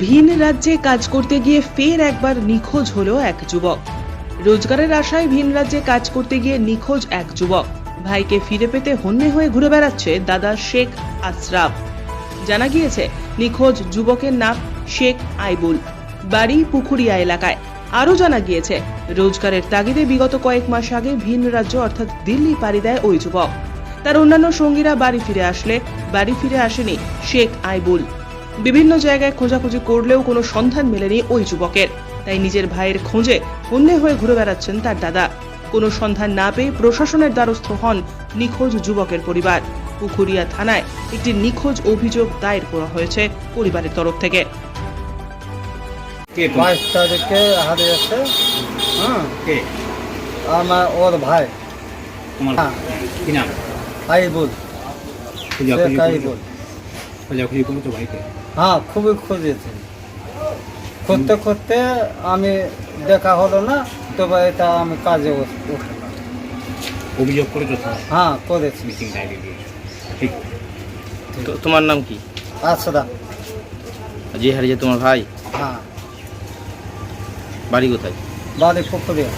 ভিন রাজ্যে কাজ করতে গিয়ে ফের একবার নিখোঁজ হলো এক যুবক। রোজগারের আশায় ভিন রাজ্যে কাজ করতে গিয়ে নিখোঁজ এক যুবক। ভাইকে ফিরে পেতে হন্যে হয়ে ঘুরে বেড়াচ্ছে দাদা শেখ আশরাফ। জানা গিয়েছে, নিখোঁজ যুবকের নাম শেখ আইবুল। বাড়ি পুকুরিয়া এলাকায়। আরও জানা গিয়েছে, রোজগারের তাগিদে বিগত কয়েক মাস আগে ভিন রাজ্য অর্থাৎ দিল্লি পাড়ি দেয় ওই যুবক। তার অন্যান্য সঙ্গীরা বাড়ি ফিরে আসলে, বাড়ি ফিরে আসেনি শেখ আইবুল। বিভিন্ন জায়গায় খোঁজাখুঁজি করলেও কোনো সন্ধান মেলেনি ওই যুবকের। তাই নিজের ভাইয়ের খোঁজে হন্যে হয়ে ঘুরে বেড়াচ্ছেন তার দাদা। কোনো সন্ধান না পেয়ে প্রশাসনের দ্বারস্থ হন নিখোঁজ যুবকের পরিবার। পুকুরিয়া থানায় একটি নিখোঁজ অভিযোগ দায়ের করা হয়েছে পরিবারের তরফ থেকে। কে তারিখে হারিয়েছে হ্যাঁ কে? আমার ওর ভাই। তোমার হ্যাঁ। কি নাম? আইবুল খোঁজাখুঁজি ভাইকে। হ্যাঁ খুবই খুঁজেছে। খুঁজতে খুঁজতে আমি দেখা হলো না তবে এটা আমি কাজে উঠলাম। অভিযোগ করেছ তোমার হ্যাঁ করেছি। মিটিং ডায়েরি দিয়েছ ঠিক। তো তোমার নাম কি? আচ্ছা। যে হারিয়েছে তোমার ভাই? হ্যাঁ। বাড়ি কোথায়? বাড়ি পুকুরিয়া